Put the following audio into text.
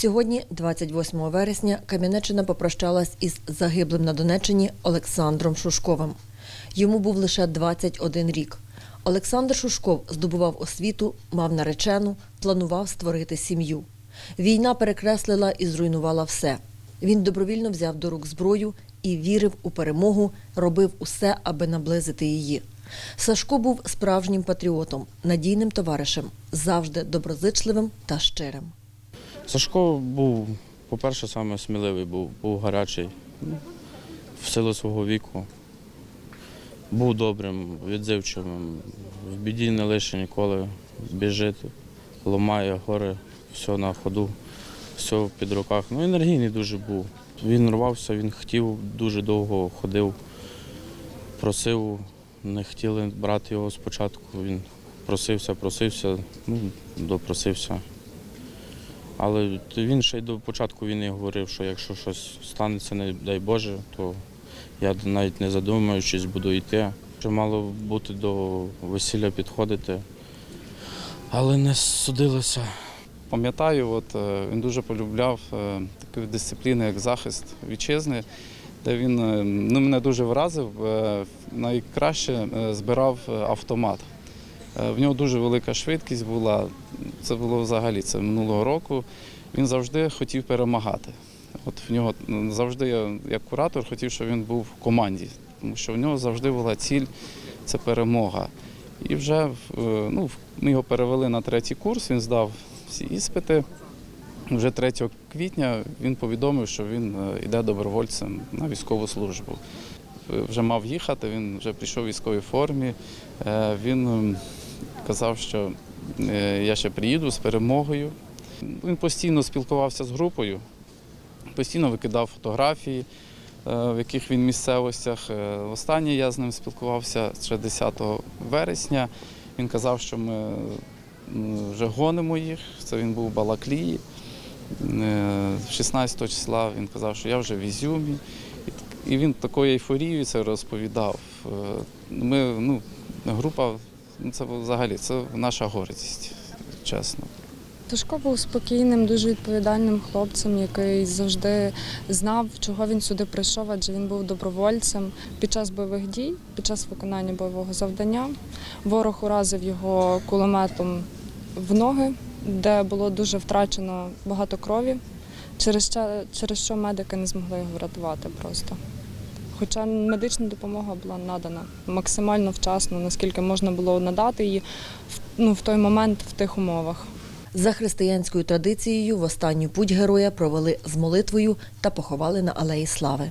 Сьогодні, 28 вересня, Кам'янеччина попрощалась із загиблим на Донеччині Олександром Шушковим. Йому був лише 21 рік. Олександр Шушков здобував освіту, мав наречену, планував створити сім'ю. Війна перекреслила і зруйнувала все. Він добровільно взяв до рук зброю і вірив у перемогу, робив усе, аби наблизити її. Сашко був справжнім патріотом, надійним товаришем, завжди доброзичливим та щирим. Сашко був, по-перше, саме сміливий, був, був гарячий в силу свого віку. Був добрим, відзивчивим, в біді не лише ніколи біжить, ламає гори, все на ходу, все під руках. Ну, енергійний дуже був. Він рвався, він хотів, дуже довго ходив, просив, не хотіли брати його спочатку. Він просився, просився, ну, допросився. Але він ще й до початку війни говорив, що якщо щось станеться, не дай Боже, то я навіть не задумуючись буду йти. Що мало бути до весілля підходити, але не судилося. Пам'ятаю, от е, він дуже полюбляв е, таку дисципліну, як захист вітчизни, де він е, ну, мене дуже вразив. Найкраще збирав автомат. Е, В нього дуже велика швидкість була. Це було взагалі це минулого року. Він завжди хотів перемагати. От в нього завжди я, як куратор, хотів, щоб він був в команді, тому що в нього завжди була ціль це перемога. І вже е, ну, ми його перевели на третій курс, він здав всі іспити. Вже 3 квітня він повідомив, що він е, йде добровольцем на військову службу. Вже мав їхати, він вже прийшов у військовій формі. Він ем, казав, що е, я ще приїду з перемогою. Він постійно спілкувався з групою, постійно викидав фотографії, е, в яких він місцевостях. Е, Останнє я з ним спілкувався ще 10 вересня. Він казав, що ми вже гонимо їх. Це він був у Балаклії. Е, 16 числа він казав, що я вже в Ізюмі. І він такою ейфорією це розповідав. Ми, ну, група, це взагалі це наша гордість, чесно. Ташко був спокійним, дуже відповідальним хлопцем, який завжди знав, чого він сюди прийшов, адже він був добровольцем. Під час бойових дій, під час виконання бойового завдання, ворог уразив його кулеметом в ноги, де було дуже втрачено багато крові, через що медики не змогли його врятувати просто. Хоча медична допомога була надана максимально вчасно, наскільки можна було надати її в, ну, в той момент в тих умовах. За християнською традицією в останню путь героя провели з молитвою та поховали на алеї слави.